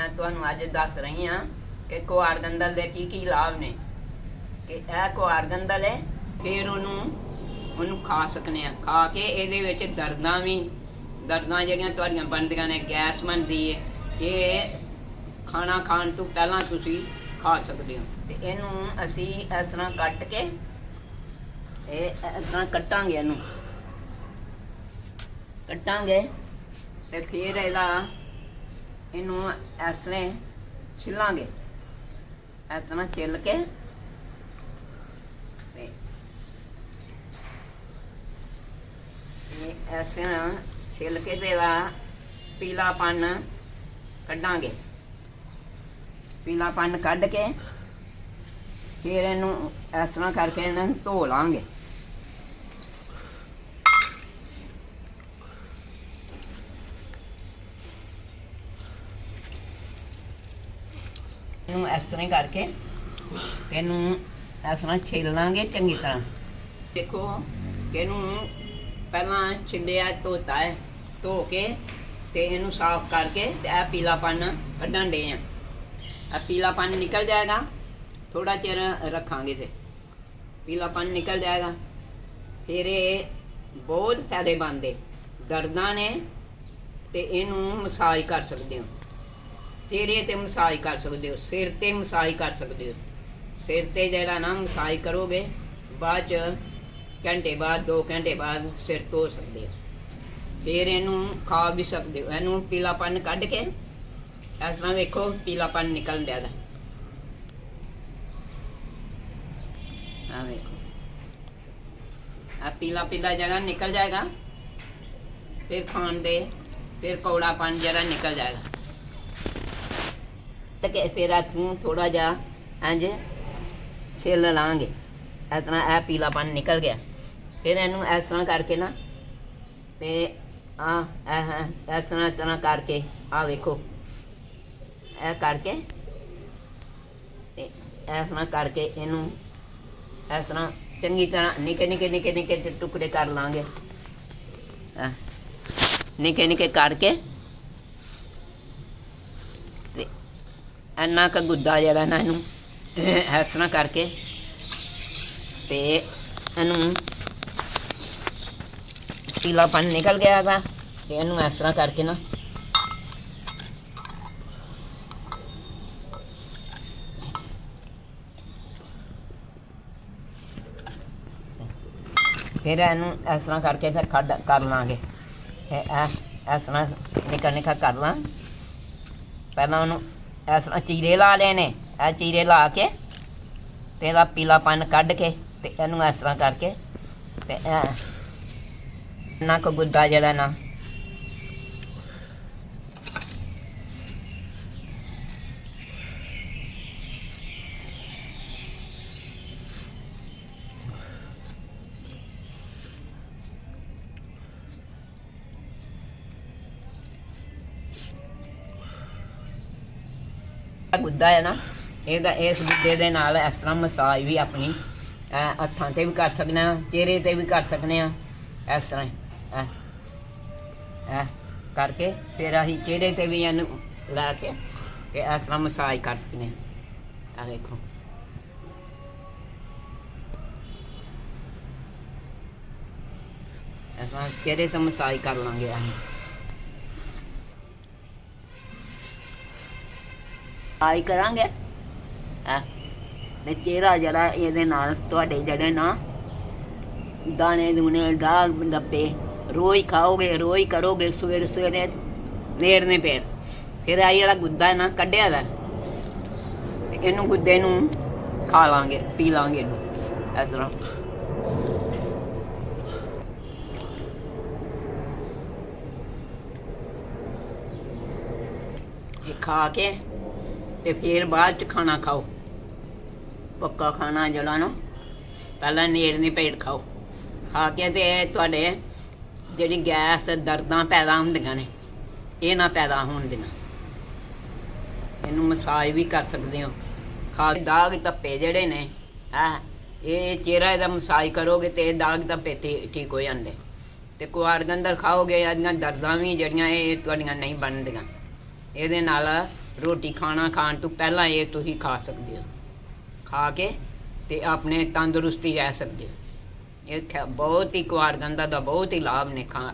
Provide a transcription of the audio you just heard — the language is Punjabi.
ਮੈਂ ਤੁਹਾਨੂੰ ਅੱਜ ਦੱਸ ਰਹੀ ਹਾਂ ਕਿ ਕੁਆਰ ਗੰਦਲ ਦੇ ਕੀ ਕੀ ਲਾਭ ਨੇ। ਕਿ ਇਹ ਕੁਆਰ ਗੰਦਲ ਹੈ, ਫਿਰ ਉਹਨੂੰ ਉਹਨੂੰ ਖਾ ਸਕਨੇ ਆ। ਖਾ ਕੇ ਇਹਦੇ ਵਿੱਚ ਦਰਦਾਂ ਵੀ, ਦਰਦਾਂ ਜਿਹੜੀਆਂ ਤੁਹਾਡੀਆਂ ਬਣਦੀਆਂ ਨੇ, ਗੈਸ ਬਣਦੀ ਹੈ ਇਹ ਖਾਣਾ ਖਾਣ ਤੋਂ ਪਹਿਲਾਂ ਤੁਸੀਂ ਖਾ ਸਕਦੇ ਹੋ। ਤੇ ਇਹਨੂੰ ਅਸੀਂ ਇਸ ਤਰ੍ਹਾਂ ਕੱਟ ਕੇ, ਇਹ ਇਸ ਤਰ੍ਹਾਂ ਕੱਟਾਂਗੇ ਇਹਨੂੰ। ਕੱਟਾਂਗੇ ਤੇ ਫਿਰ ਇਹਦਾ ਇਹਨੂੰ ਇਸ ਤਰ੍ਹਾਂ ਛਿੱਲਾਂਗੇ। ਇਸ ਤਰ੍ਹਾਂ ਛਿੱਲ ਕੇ ਤੇ ਇਹ ਇਸ ਤਰ੍ਹਾਂ ਛਿੱਲ ਕੇ ਤੇ ਪੀਲਾਪਨ ਕੱਢਾਂਗੇ। ਪੀਲਾਪਨ ਕੱਢ ਕੇ ਫਿਰ ਇਹਨੂੰ ਇਸ ਤਰ੍ਹਾਂ ਕਰਕੇ ਇਹਨਾਂ ਨੂੰ ਧੋ ਲਾਂਗੇ। ਇਹਨੂੰ ਇਸ ਤਰ੍ਹਾਂ ਹੀ ਕਰਕੇ ਇਹਨੂੰ ਇਸ ਤਰ੍ਹਾਂ ਛਿੱਲ ਲਾਂਗੇ ਚੰਗੀ ਤਰ੍ਹਾਂ। ਦੇਖੋ, ਇਹਨੂੰ ਪਹਿਲਾਂ ਛਿੱਲਿਆ, ਧੋਤਾ ਹੈ, ਧੋ ਕੇ ਤੇ ਇਹਨੂੰ ਸਾਫ਼ ਕਰਕੇ ਤੇ ਇਹ ਪੀਲਾਪਨ ਕੱਢਣ ਦੇ ਆ। ਇਹ ਪੀਲਾਪਨ ਨਿਕਲ ਜਾਏਗਾ ਥੋੜਾ ਚਿਰ ਰੱਖਾਂਗੇ ਤੇ। ਪੀਲਾਪਨ ਨਿਕਲ ਜਾਏਗਾ, ਫਿਰ ਇਹ ਬਹੁਤ ਫਾਇਦੇਮੰਦ ਹੈ ਦਰਦਾਂ ਨੇ ਤੇ ਇਹਨੂੰ ਮਸਾਜ ਕਰ ਸਕਦੇ ਹੋ। ਚਿਹਰੇ ਤੇ ਮਸਾਜ ਕਰ ਸਕਦੇ ਹੋ, ਸਿਰ ਤੇ ਮਸਾਜ ਕਰ ਸਕਦੇ ਹੋ। ਸਿਰ ਤੇ ਜਿਹੜਾ ਨਾ ਮਸਾਜ ਕਰੋਗੇ, ਬਾਅਦ ਚ ਘੰਟੇ ਬਾਅਦ 2 ਘੰਟੇ ਬਾਅਦ ਸਿਰ ਧੋ ਸਕਦੇ ਹੋ। ਫਿਰ ਇਹਨੂੰ ਖਾ ਵੀ ਸਕਦੇ ਹੋ। ਇਹਨੂੰ ਪੀਲਾਪਨ ਕੱਢ ਕੇ ਇਸ ਤਰ੍ਹਾਂ ਵੇਖੋ, ਪੀਲਾਪਨ ਨਿਕਲਣ ਡਿਆ ਦਾ। ਆ ਵੇਖੋ। ਆ ਪੀਲਾ ਪੀਲਾ ਜਗ੍ਹਾ ਨਿਕਲ ਜਾਏਗਾ। ਫਿਰ ਖਾਣ ਦੇ, ਫਿਰ ਕੌੜਾਪਨ ਜਿਹੜਾ ਨਿਕਲ ਜਾਏਗਾ। ਤੇ ਫਿਰ ਆ ਤੂੰ ਥੋੜਾ ਜਿਹਾ ਇੰਜ ਛਿੱਲ ਲਾਂਗੇ। ਇਸ ਤਰ੍ਹਾਂ ਇਹ ਪੀਲਾਪਨ ਨਿਕਲ ਗਿਆ। ਫਿਰ ਇਹਨੂੰ ਇਸ ਤਰ੍ਹਾਂ ਕਰਕੇ ਨਾ ਤੇ ਆ ਇਹ ਇਸ ਤਰ੍ਹਾਂ ਇਸ ਤਰ੍ਹਾਂ ਕਰਕੇ ਆ ਵੇਖੋ। ਇਹ ਕਰਕੇ ਤੇ ਇਸ ਤਰ੍ਹਾਂ ਕਰਕੇ ਇਹਨੂੰ ਇਸ ਤਰ੍ਹਾਂ ਚੰਗੀ ਤਰ੍ਹਾਂ ਨਿੱਕੇ ਨਿੱਕੇ ਨਿੱਕੇ ਨਿੱਕੇ ਟੁਕੜੇ ਕਰ ਲਾਂਗੇ। ਆਹ, ਨਿੱਕੇ ਨਿੱਕੇ ਕਰਕੇ ਇੰਨਾ ਕੁ ਗੁੱਦਾ ਜਿਹੜਾ ਨਾ ਇਹਨੂੰ ਇਸ ਤਰ੍ਹਾਂ ਕਰਕੇ ਤੇ ਇਹਨੂੰ ਪੀਲਾ ਪੀਲਾਪਨ ਨਿਕਲ ਗਿਆ ਹੈਗਾ ਤੇ ਇਹਨੂੰ ਇਸ ਤਰ੍ਹਾਂ ਕਰਕੇ ਨਾ ਫਿਰ ਇਹਨੂੰ ਇਸ ਤਰ੍ਹਾਂ ਕਰਕੇ ਫਿਰ ਕੱਢ ਕਰ ਲਾਂਗੇ। ਇਹ ਇਸ ਇਸ ਤਰ੍ਹਾਂ ਨਿੱਕਾ ਨਿੱਕਾ ਕਰ ਲਾਂ। ਪਹਿਲਾਂ ਉਹਨੂੰ ਇਸ ਤਰ੍ਹਾਂ ਚੀਰੇ ਲਾ ਲੈਣੇ ਇਹ ਚੀਰੇ ਲਾ ਕੇ ਤੇ ਇਹਦਾ ਪੀਲਾਪਨ ਕੱਢ ਕੇ ਤੇ ਇਹਨੂੰ ਇਸ ਤਰ੍ਹਾਂ ਕਰਕੇ ਤੇ ਇਹ ਨਾ ਕੋ ਗੁੱਦਾ ਜਿਹੜਾ ਨਾ ਗੁੱਦਾ ਹੈ ਨਾ ਇਹਦਾ ਇਸ ਗੁੱਦੇ ਦੇ ਨਾਲ ਇਸ ਤਰ੍ਹਾਂ ਮਸਾਜ ਵੀ ਆਪਣੀ ਹੱਥਾਂ ਤੇ ਵੀ ਕਰ ਸਕਦੇ ਆ ਚਿਹਰੇ ਤੇ ਵੀ ਕਰ ਸਕਦੇ ਆ ਇਸ ਤਰ੍ਹਾਂ ਹੀ, ਇਹ ਕਰਕੇ ਫਿਰ ਅਸੀਂ ਚਿਹਰੇ ਤੇ ਵੀ ਇਹਨੂੰ ਲਾ ਕੇ ਤੇ ਇਸ ਤਰ੍ਹਾਂ ਮਸਾਜ ਕਰ ਸਕਦੇ ਆ ਆ ਵੇਖੋ। ਇਸ ਤਰ੍ਹਾਂ ਚਿਹਰੇ ਤੇ ਮਸਾਜ ਕਰ ਲਾਂਗੇ ਅਸੀਂ। ਆਈ ਕਰਾਂਗੇ। ਆ ਤੇ ਚਿਹਰਾ ਜਿਹੜਾ ਇਹਦੇ ਨਾਲ ਤੁਹਾਡੇ ਜਿਹੜੇ ਨਾ ਦਾਣੇ ਦੂਣੇ ਦਾਗ ਦੱਪੇ ਰੋਜ਼ ਖਾਓਗੇ, ਰੋਜ਼ ਕਰੋਗੇ, ਸਵੇਰੇ ਸਵੇਰੇ ਨੇਰ ਨੇ ਪੈਰ ਫਿਰ ਆ ਜਿਹੜਾ ਗੁੱਦਾ ਨਾ ਕੱਢਿਆ ਦਾ। ਤੇ ਇਹਨੂੰ ਗੁੱਦੇ ਨੂੰ ਖਾ ਲਾਂਗੇ, ਪੀ ਲਾਂਗੇ ਇਹਨੂੰ। ਇਸ ਤਰ੍ਹਾਂ। ਇਹ ਖਾ ਕੇ ਤੇ ਫਿਰ ਬਾਅਦ ਚ ਖਾਣਾ ਖਾਓ। ਪੱਕਾ ਖਾਣਾ ਜਿਹੜਾ ਨਾ। ਪਹਿਲਾਂ ਨੇੜ ਨਹੀਂ ਪੇਟ ਖਾਓ। ਖਾ ਕੇ ਤੇ ਤੁਹਾਡੇ ਜਿਹੜੀ ਗੈਸ ਦਰਦਾਂ ਪੈਦਾ ਹੁੰਦੀਆਂ ਨੇ, ਇਹ ਨਾ ਪੈਦਾ ਹੋਣ ਦੇਣਾ। ਇਹਨੂੰ ਮਸਾਜ ਵੀ ਕਰ ਸਕਦੇ ਹੋ। ਖਾ ਕੇ ਦਾਗ ਧੱਪੇ ਜਿਹੜੇ ਨੇ, ਹੈ, ਇਹ ਚਿਹਰਾ ਇਹਦਾ ਮਸਾਜ ਕਰੋਗੇ ਤੇ ਦਾਗ ਧੱਪੇ ਤੇ ਠੀਕ ਹੋ ਜਾਂਦੇ। ਤੇ ਕੁਆਰਗੰਦਰ ਖਾਓਗੇ, ਇਹਦੀਆਂ ਦਰਦਾਂ ਵੀ ਜਿਹੜੀਆਂ ਇਹ ਤੁਹਾਡੀਆਂ ਨਹੀਂ ਬਣਦੀਆਂ। ਇਹਦੇ ਨਾਲ ਰੋਟੀ ਖਾਣਾ ਖਾਣ ਤੋਂ ਪਹਿਲਾਂ ਇਹ ਤੁਸੀਂ ਖਾ ਸਕਦੇ ਹੋ। ਖਾ ਕੇ ਤੇ ਆਪਣੇ ਤੰਦਰੁਸਤੀ ਰਹਿ ਸਕਦੇ ਹੋ। ਇਹ ਖਾ- ਬਹੁਤ ਹੀ ਕੁਆਰਗੰਦਾ ਦਾ ਬਹੁਤ ਹੀ ਲਾਭ ਨੇ ਖਾ